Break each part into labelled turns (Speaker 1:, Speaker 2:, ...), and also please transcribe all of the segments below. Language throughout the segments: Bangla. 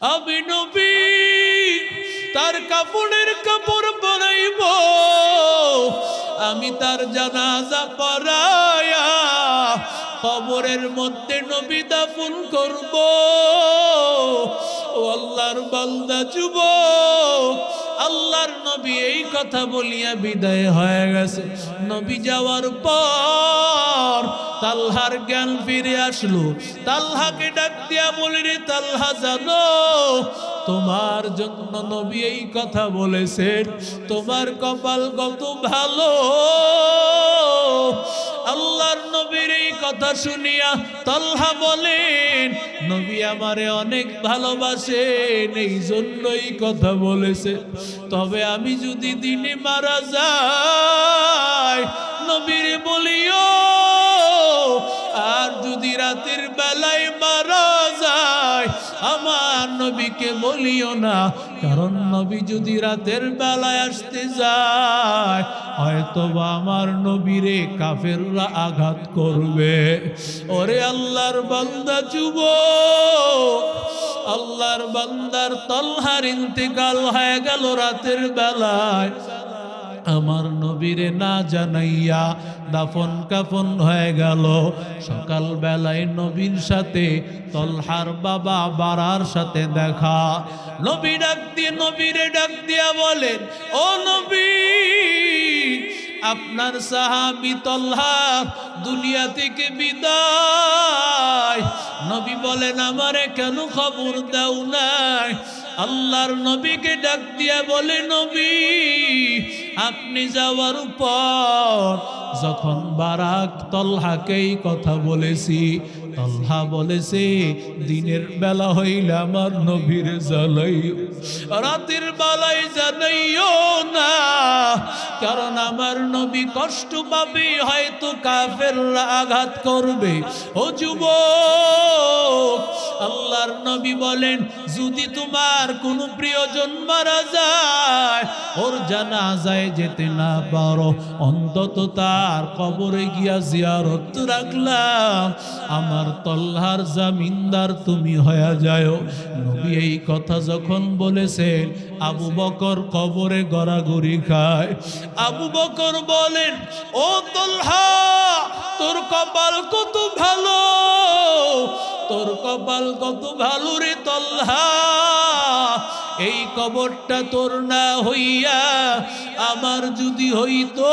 Speaker 1: আমি নবী, তার কাপড়ের কাপড় পরাইব আমি তার জানাজা পরায়া কবরের মধ্যে নবী দাফন করব। ও আল্লাহর বান্দা যুব আল্লাহর নবী এই কথা বলিয়া বিদায় হয়ে গেছে। নবী যাওয়ার পর তালহার জ্ঞান ফিরে আসলো। তালহাকে ডাক দিয়া বলি রে তালহা, জানো, তোমার জন্য নবী এই কথা বলেছেন, তোমার কপাল কত ভালো। আল্লাহর নবীর এই কথা শুনিয়া তলহা বলেন, নবী আমারে অনেক ভালোবাসেন, এই জন্যই কথা বলেছে। তবে আমি যদি দিনে মারা যাই, নবীর বলিও রাতের বেলায় মারা যায়। আমার নবীকে বলিও না, কারণ নবী যদি রাতের বেলায় আসতে যায় হয়তো বা আমার নবীরে কাফেররা আঘাত করবে। ওরে আল্লাহর বান্দা যুব আল্লাহর বান্দার তলহার ইন্তেকাল হয়ে গেল রাতের বেলায়। আমার নবীরে না জানাইয়া দাফন কাফন হয়ে গেল। সকাল বেলায় নবীর সাথে, তলহার বাবা বারার সাথে দেখা। নবী ডাক দিয়ে, নবীরে ডাক দিয়া বলেন, ও নবী, আপনার সাহাবি তলহা দুনিয়া থেকে বিদায়। নবী বলেন, আমারে কেন খবর দাও নাই? আল্লাহর নবীকে ডাক দিয়া বলে, নবী, আপনি যাওয়ার পর যখন বারাক তলহাকেই কথা বলেছি, তলহা বলেছে, দিনের বেলা হইলে আমার নবীর জ্বালাই, রাতের বেলায় জানাইও না। কারণ আমার নবী কষ্ট পাবে, হয়তো কাফেররা আঘাত করবে। ও যুব আল্লাহর নবী বলেন, যদি তোমার কোনো প্রিয়জন মারা যায়, ওর জানা যায় যেতে না পারো। অন্তত তার কবরে গিয়া জিয়ারত রাখলাম। আমার তল্লার জামিনদার তুমি হয়ে যায়। নবী এই কথা যখন বলেছেন, আবু বকর কবরে গড়াগড়ি খায়। আবু বকর বলেন, ও তল্হা, তোর কপাল কত ভালো? তোর কপাল কত ভালো রে তল্লা। এই কবরটা তোর না হইয়া আমার যদি হইতো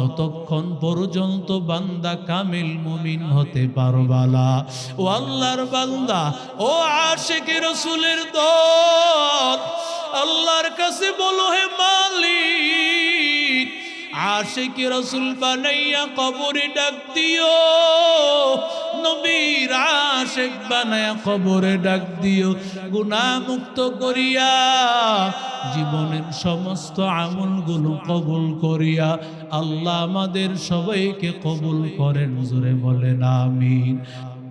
Speaker 1: ততক্ষণ পর্যন্ত বান্দা কামিল মুমিন হতে পারবালা। ও আল্লাহর বান্দা, ও আশেকে রসুলের দল, আল্লাহর কাছে বলো হে মালিক। আশেকে রসুল বানাইয়া কবরে ডাক দিও। নবীর আশেক বানাইয়া কবরে ডাক দিও। গুণামুক্ত করিয়া জীবনের সমস্ত আমলগুলো কবুল করিয়া আল্লাহ আমাদের সবাইকে কবুল করেন, জোরে বলেন, আমিন।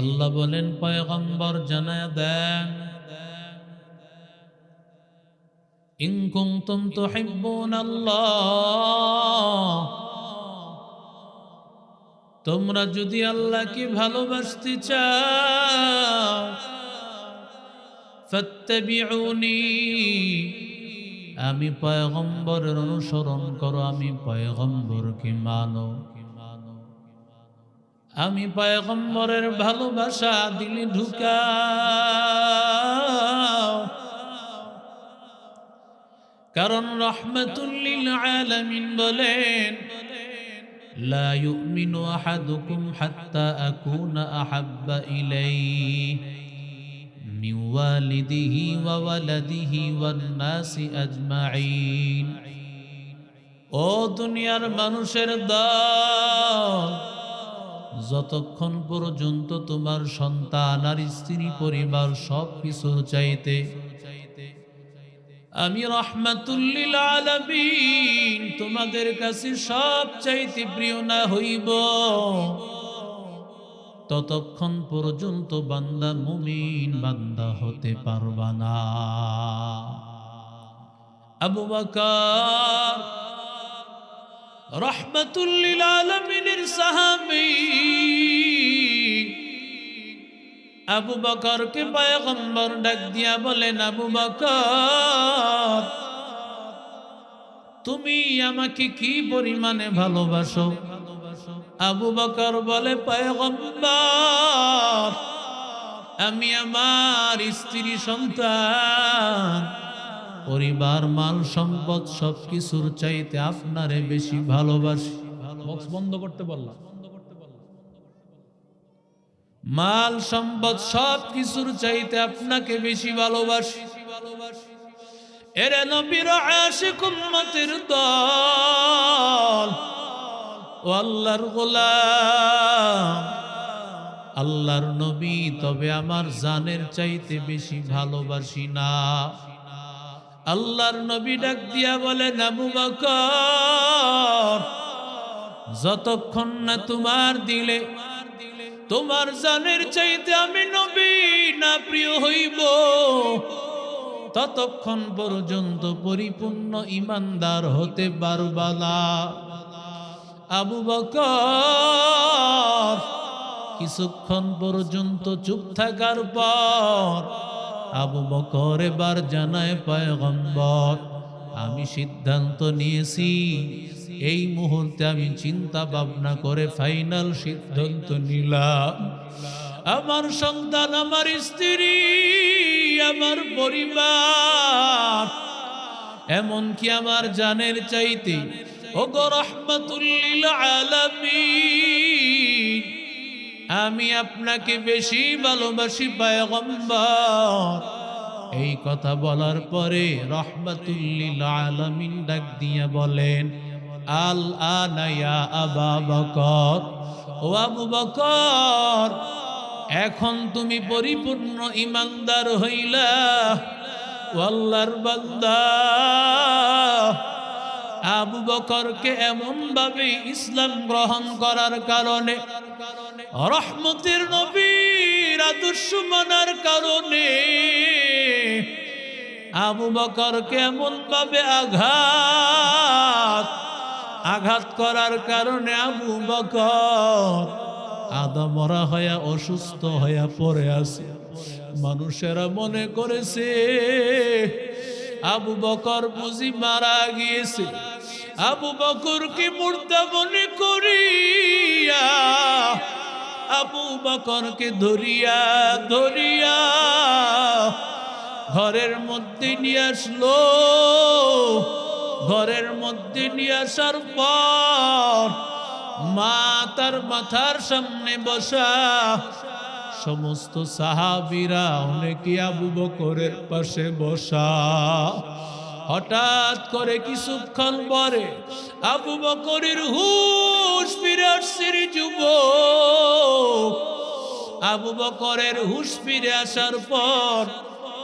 Speaker 1: আল্লাহ বলেন, পয়গম্বর জানায় দেন ইন কুনতুম তুহিব্বুন আল্লাহ তোমরা যদি আল্লাহকে ভালোবাসতে চাও আমি পয়গম্বরের অনুসরণ করো, আমি পয়গম্বরকে মানো। আমি পয়গম্বরের ভালোবাসা দিলে ঢুকাও। কারণ রহমতুল্লিল আলামিন বলেন لا يؤمن أحدكم حتى أكون أحب إليه من والده وولده والناس أجمعين ও দুনিয়ার মানুষের দল যতক্ষণ পর্যন্ত তোমার সন্তান আর স্ত্রী পরিবার সব কিছুর চাইতে আমি রহমাতুল্লিল আলামিন তোমাদের কাছে সব চাইতে প্রিয় না হইব। ততক্ষণ পর্যন্ত বান্দা মুমিন বান্দা হতে পারবা না। আবু বকর রহমাতুল্লিল আলামিনের সাহাবী আবু বকরকে পয়গম্বর ডাক দিয়া বলেন, আবু বকর, তুমি আমাকে কি পরিমাণে ভালোবাসো? আবু বকর বলে, পয়গম্বর, আমি আমার স্ত্রী, সন্তান, পরিবার, মাল, সম্পদ সব কিছুর চাইতে আপনারে বেশি ভালোবাসি। বক্স বন্ধ করতে বললাম মাল, সম্পদ সব কিছুর চাইতে আপনাকে বেশি ভালোবাসি। এরে নবীর আশিক উম্মতের দল। ও আল্লাহর গোলাম, আল্লাহর নবী, তবে আমার জানের চাইতে বেশি ভালোবাসি না। আল্লাহর নবী ডাক দিয়া বলেন, আবু যতক্ষণ না তোমার দিলে তোমার জানের চাইতে আমি নবী না প্রিয় হইব। ততক্ষণ পর্যন্ত পরিপূর্ণ ইমানদার হতে পারবা না আবু বকর, কিছুক্ষণ পর্যন্ত চুপ থাকার পর আবু বকর এবার জানায়, পয়গম্বর, আমি সিদ্ধান্ত নিয়েছি এই মুহূর্তে আমি চিন্তা ভাবনা করে ফাইনাল সিদ্ধান্ত নিলাম। আমার সন্তান, আমার স্ত্রী, আমার পরিবার, এমনকি আমার জানের চাইতে ও গো রহমতুল্লিল আলামিন, আমি আপনাকে বেশি ভালোবাসি, পায়গম্বর। এই কথা বলার পরে রহমতুল্লিল আলামিন ডাক দিয়া বলেন আল আনায়া আবা বকর। ও আবু বকর, এখন তুমি পরিপূর্ণ ইমানদার হইলা। ও আল্লাহর বান্দা, আবু বকরকে এমন ভাবে ইসলাম গ্রহণ করার কারণে, রহমতের নবীর আদর্শ মানার কারণে, আবু বকরকে এমন ভাবে আঘাত আঘাত করার কারণে আবু বকর আদমরা হইয়া অসুস্থ হইয়া পড়ে আছে। মানুষেরা মনে করেছে, আবু বকর বুঝি মারা গিয়েছে। আবু বকর কি মুর্দা মনে করিয়া, আবু বকরকে ধরিয়া ধরিয়া ঘরের মধ্যে নিয়ে আসলো। ঘরের মধ্যে নিয়ে আসার পর মা তার মাথার সামনে বসা। সমস্ত সাহাবিরা অনেকে আবু বকরের পাশে বসা। হঠাৎ করে কিছুক্ষণ পরে আবু বকরের হুশ ফিরে আসছে রে যুবক। আবু বকরের হুশ ফিরে আসার পর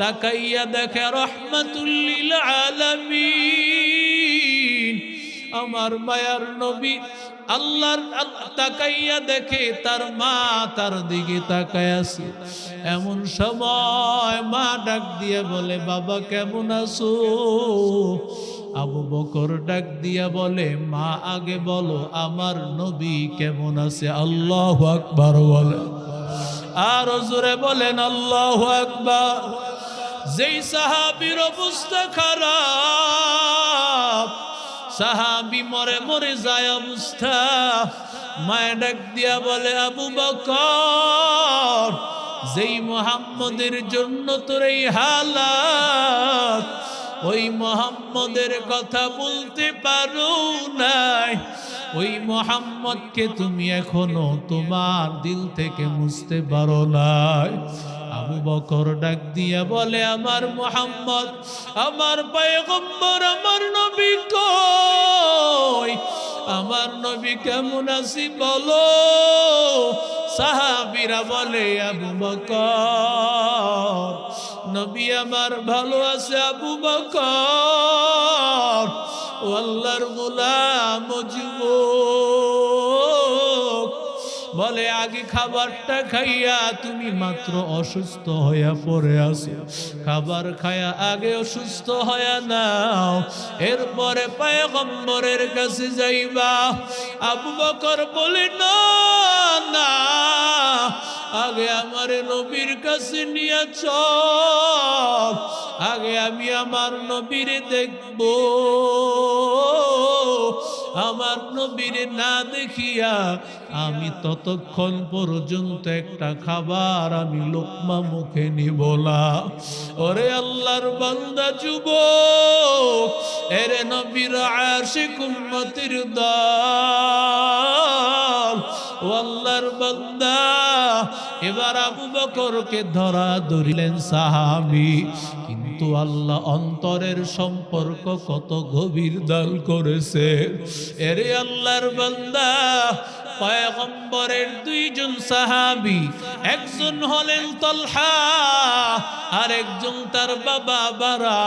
Speaker 1: তাকাইয়া দেখে রহমাতুল্লিল আলামিন। আমার মায়ার নবী আল্লাহর তাকাইয়া দেখে তার মা তার দিকে তাকায় আছে। এমন সময় মা ডাক দিয়ে বলে, বাবা, কেমন আছো? আবু বকর ডাক দিয়া বলে, মা, আগে বলো, আমার নবী কেমন আছে? আল্লাহ আকবার বলে। আর জোরে বলেন, আল্লাহ আকবার। যেই সাহাবির অবস্থা খারাপ সাহাবি মরে মরে যায় অবস্থা। মায় ডাক দিয়া বলে, আবু বকর, যেই মোহাম্মদের জন্য তোর এই হালাত, ওই মোহাম্মদের কথা বলতে পারো নাই। ওই মোহাম্মদকে তুমি এখনও তোমার দিল থেকে মুছতে পারো নাই। আবু বকর ডাক দিয়া বলে, আমার মোহাম্মদ, আমার পয়গম্বর, আমার নবী কই? আমার নবী কেমন আছি বলো? সাহাবিরা বলে, আবু বকর, নবী আমার ভালো আছে, আবু বকর। আল্লাহর গোলাম বলে, আগে খাবারটা খাইয়া তুমি মাত্র অসুস্থ হইয়া পড়ে আসো খাবার খায়া আগে অসুস্থ হইয়া নাও। এরপরে পায়গম্বরের কাছে যাইবা। আবু বকর বলে, না না। আগে আমার নবীর কাছে নিয়ে চল আগে আমি আমার নবীর দেখব। আমার নবীর না দেখিয়া আমি ততক্ষণ পর্যন্ত একটা খাবার আমি লোকমা মুখে নিবলা ওরে আল্লাহর বান্দা যুব এরে নবীর আশিক উম্মতির দল। ও আল্লাহর বান্দা, এবার আবু বকরকে ধরা ধরিলেন সাহাবি। কিন্তু আল্লাহ অন্তরের সম্পর্ক কত গভীর দল করেছে। এরে আল্লাহর বান্দা, পয়গম্বরের দুইজন সাহাবি, একজন হলেন তলহা আর একজন তার বাবা বারা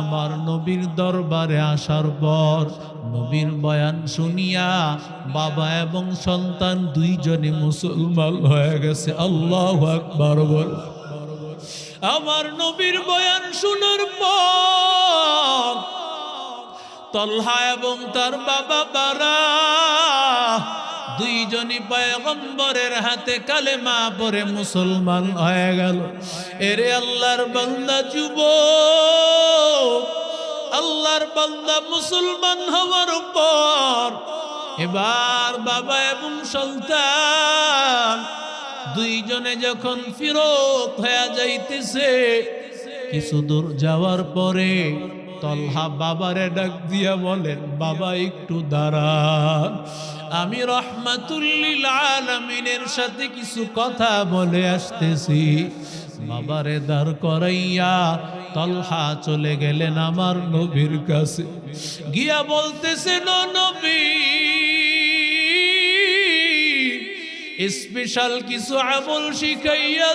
Speaker 1: আমার নবীর দরবারে আসার পর নবীর বয়ান শুনিয়া বাবা এবং সন্তান দুইজনে মুসলমান হয়ে গেছে। আল্লাহ আকবার আমার নবীর বয়ান শোনার পর তলহা এবং তার বাবা বারা দুইজনই পয়গম্বরের হাতে কালেমা পরে মুসলমান হয়ে গেল। এরে আল্লাহর বান্দা যুব আল্লাহর বান্দা মুসলমান হওয়ার পর এবার বাবা এবং সন্তান দুইজনে যখন ফিরত হয়ে যাইতেছে, কিছু দূর যাওয়ার পরে তলহা বাবারে ডাক দিয়া বলেন, বাবা, একটু দাঁড়ান। আমি রহমাতুল্লিল আলমিনের সাথে কিছু কথা বলে আসতেছি। বাবারে দাঁড় করাইয়া তলহা চলে গেলেন আমার নবীর কাছে। গিয়া বলতেছেন নবী স্পেশাল কিছু আমল শিখাইয়া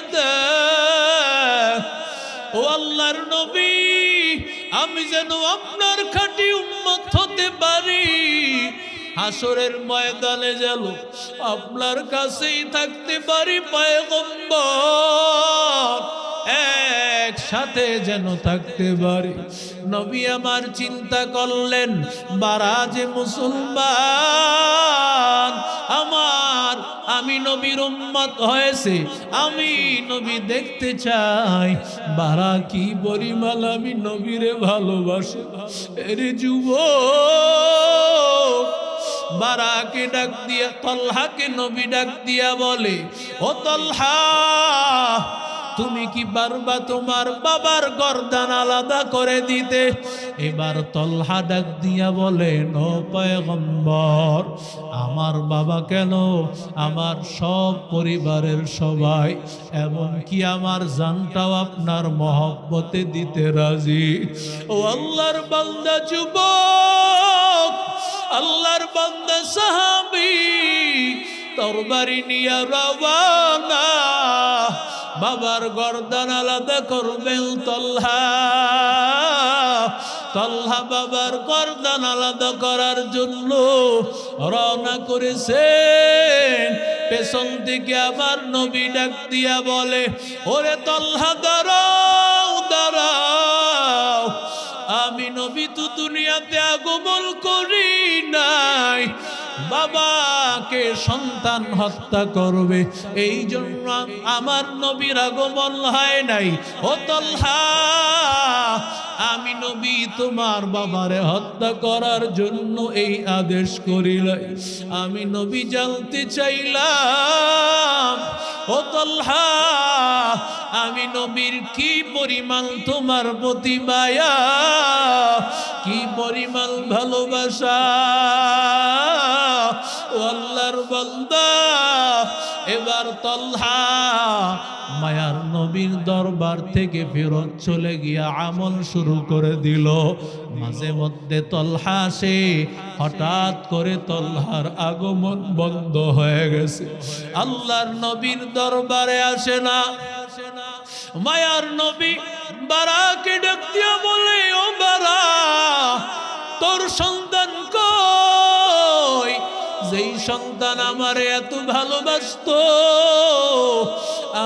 Speaker 1: ও আল্লাহর নবী, আমি যেন আপনার খাঁটি উম্মত হতে পারি। হাসরের ময়দানে যেন আপনার কাছেই থাকতে পারি, পয়গম্বর। একসাথে যেন থাকতে পারি। নবী আমার চিন্তা করলেন বারা যে মুসলমান, আমার, আমি নবীর উম্মত হয়েছে, আমি নবী দেখতে চাই। বারা কি পরিমাণ আমি নবীরে ভালোবাসি? এরে যুব বারাকে ডাক দিয়া, তলহাকে নবী ডাক দিয়া বলে, ও তলহা তুমি কি পারবা তোমার বাবার গর্দান আলাদা করে দিতে? এবার তলহা ডাক দিয়া বলে পয়গম্বর, আমার বাবা কেন আমার সব পরিবারের সবাই এবং কি আমার জানটাও আপনার মহব্বতে দিতে রাজি? ও আল্লাহর বান্দা যুবক, আল্লাহর বান্দা সাহাবি, তরবারি নিয়া রওয়ানা বাবার গর্দান আলাদা করবেন তল্হা। তল্হা বাবার গর্দান আলাদা করার জন্য রওনা করেছেন। পেছন থেকে আবার নবী ডাক দিয়া বলে, ওরে তল্হা, দাঁড়াও দাঁড়াও। আমি নবী তো দুনিয়াতে আগমন করি বাবাকে সন্তান হত্যা করবে। এই জন্য আমার নবীর আগমন হয় নাই। ও আমি নবী তোমার বাবারে হত্যা করার জন্য এই আদেশ করিলাই। আমি নবী জানতে চাইলাম, ও আমি নবীর কি পরিমাণ তোমার প্রতি মায়া, কি পরিমাণ ভালোবাসা? আল্লাহর বান্দা, এবার তল্হা মায়ার নবীর দরবার থেকে ফেরত চলে গিয়া আমল শুরু করে দিল। মাঝে মধ্যে তল্হা সে হঠাৎ করে তল্হার আগমন বন্ধ হয়ে গেছে। আল্লাহর নবীর দরবারে আসে না। মায়ার নবী, বারাকে ডাক বলে, ও বারা, তোর যেই সন্তান আমার এত ভালোবাসতো,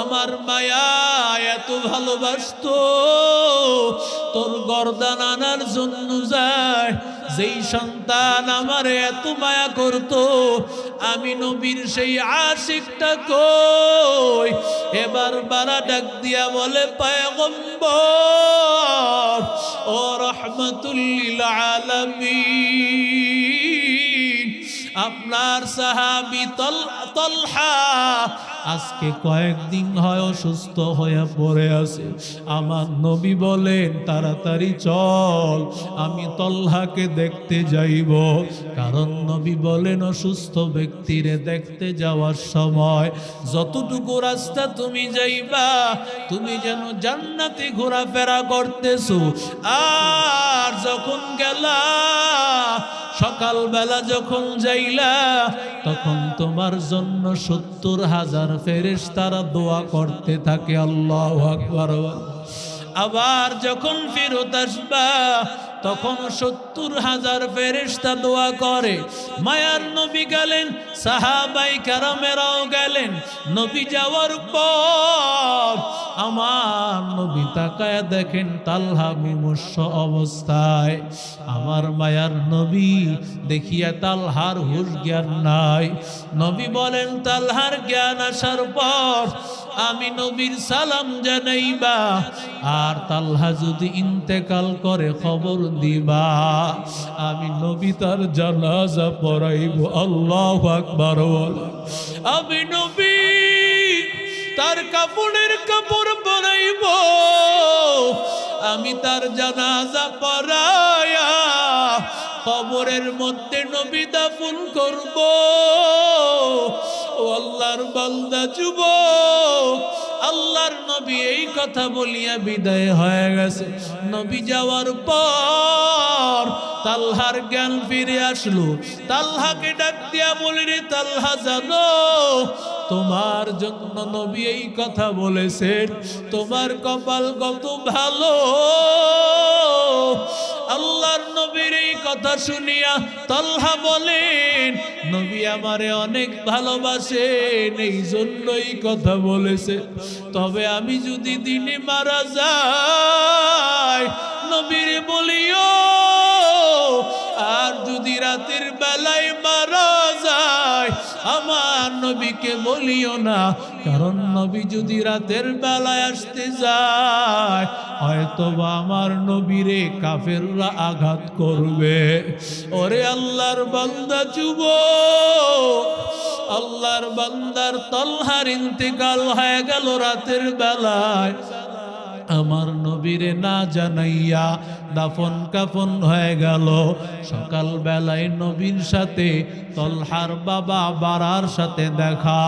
Speaker 1: আমার মায়া এত ভালোবাসতো, তোর গর্দান আনার জন্য যায়, যেই সন্তান আমার এত মায়া করত, আমি নবীর সেই আশিকটা কই? এবার বারা ডাক দিয়া বলে, পায়গম্বর, ও রহমতুল্লিল আলামিন। আপনার সাহাবি তল, তলহা আজকে কয়েকদিন হয় অসুস্থ হয়ে পড়ে আছে। আমার নবী বলেন, তাড়াতাড়ি চল, আমি তলহাকে দেখতে যাইব। কারণ নবী বলেন, অসুস্থ ব্যক্তিরে দেখতে যাওয়ার সময় যতটুকু রাস্তা তুমি যাইবা, তুমি যেন জান্নাতে ঘোরাফেরা করতেছো। আর যখন গেলা সকালবেলা যখন যাইলা, তখন তোমার জন্য সত্তর হাজার ফেরেস তারা দোয়া করতে থাকে। আল্লাহ আকবর। আবার যখন ফেরত আসবা, তখন সত্তর হাজার ফেরেশতা দোয়া করে। মায়ার নবী গেলেন, সাহাবাই কারামেরাও গেলেন। নবী যাওয়ার পর আমার নবী তাকায় দেখেন তালহা বিমর্ষ অবস্থায়। আমার মায়ার নবী দেখিয়া তালহার হুশ জ্ঞান নাই। নবী বলেন, তালহার জ্ঞান আসার পর আমি নবীর সালাম জানাইবা। আর তালহা যদি ইন্তেকাল করে খবর দিবা, আমি নবী তার জানাজা পড়াইব। আল্লাহ আকবার। আমি নবী তার কাপড়ের কাপড় পরাইব আমি তার জানাজা পরায়া কবরের মধ্যে নবী দাফন করব। আল্লাহর বান্দা যুব আল্লাহর নবী এই কথা বলিয়া বিদায় হয়ে গেছে। নবী যাওয়ার পর তালহার জ্ঞান ফিরে আসলো। তালহাকে ডাক দিয়া বলি, রে তালহা, জানো, তোমার জন্য নবী এই কথা বলেছেন। তোমার কপাল কত ভালো। আল্লাহর নবীর এই কথা শুনিয়া তালহা বলেন, নবী আমারে অনেক ভালোবাসেন এই জন্যই কথা বলেছে। তবে আমি যদি দিনে মারা যাই, নবীর বলিও, আর যদি রাতের বেলায় যায় আমার নবীকে বলিও না, কারণ নবী যদি রাতের বেলায় আসতে যায় হয়তো বা আমার নবীরে কাফেররা আঘাত করবে। ওরে আল্লাহর বান্দা যুব আল্লাহর বান্দার তলহার ইন্তেকাল হয়ে গেল রাতের বেলায়। আমার নবীরে না জানাইয়া দাফন কাফন হয়ে গেল। সকাল বেলায় নবীর সাথে, তলহার বাবা বারার সাথে দেখা।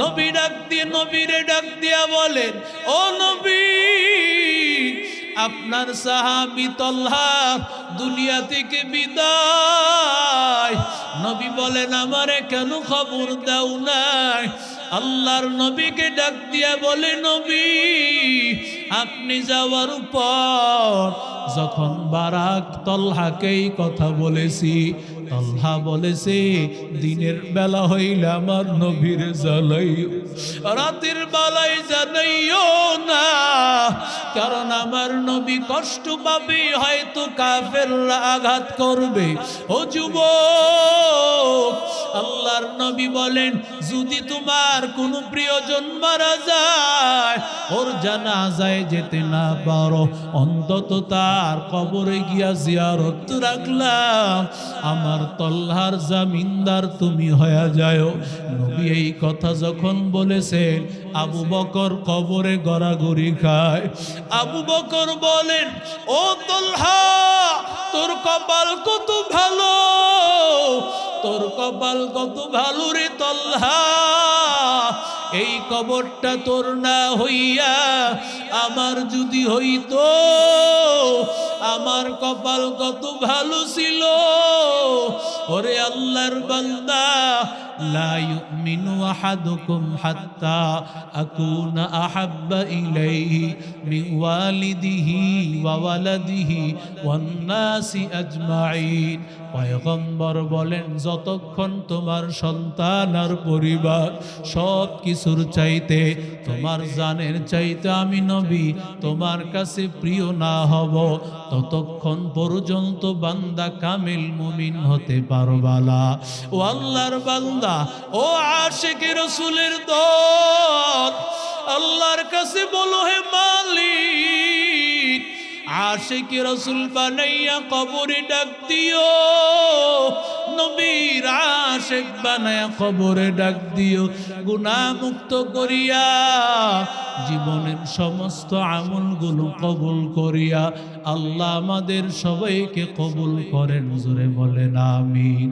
Speaker 1: নবী ডাক দিয়ে, নবীরে ডাক দিয়া বলেন, ও নবী, আপনার সাহাবি তল্হা দুনিয়া থেকে বিদায়। নবী বলেন, আমারে কেন খবর দাও নাই? আল্লাহর নবীকে ডাক দিয়া বলে, নবী আপনি যাওয়ার পর যখন বারাক তলহাকেই কথা বলেছি, তলহা বলেছে, দিনের বেলা হইলে আমার নবীর জ্বালাইও রাতের বেলায় জানাইও না, কারণ আমার নবী কষ্ট পাবে, হয়তো কাফেররা আঘাত করবে। ও যুবক আল্লাহর নবী বলেন, যদি তোমার কোনো প্রিয়জন মারা যায়, ওর জানাজায় যেতে না পারো। অন্তত তার কবরে গিয়া জিয়ারত রাখলাম। আমার তল্লার জামিনদার তুমি হয়ে যায় নবী এই কথা যখন বলেছেন, আবু বকর কবরে গড়াগড়ি খায়। আবু বকর বলেন, ও তল্হা, তোর কপাল কত ভালো? তোর কপাল কত ভালো রে তল্লা। এই কবরটা তোর না হইয়া আমার যদি হইত, আমার কপাল কত ভালো ছিল। ওরে আল্লাহর বান্দা আহাদুকুম হাত্তা আকুনা আহাব্বা ইলাইহি মিন ওয়ালিদিহি ওয়া ওয়ালাদিহি ওয়ান নাসি আজমাইন পয়গম্বর বলেন, যতক্ষণ তোমার সন্তান আর পরিবার সব কিছুর চাইতে, তোমার জানের চাইতে আমি নবী, তোমার কাছে প্রিয় না হব, ততক্ষণ পর্যন্ত বান্দা কামিল মুমিন হতে পারবালা ও আল্লাহর বান্দা ও আশেকে রসুলের দল, আল্লাহর কাছে বলো হে মালিক, আশেকে রসুল বানাইয়া কবরে ডাক দিও, নবীর আশেক বানায়া কবরে ডাক দিও। গুণামুক্ত করিয়া জীবনের সমস্ত আমলগুলো কবুল করিয়া আল্লাহ আমাদের সবাইকে কবুল করেন জোরে বলেন, আমিন।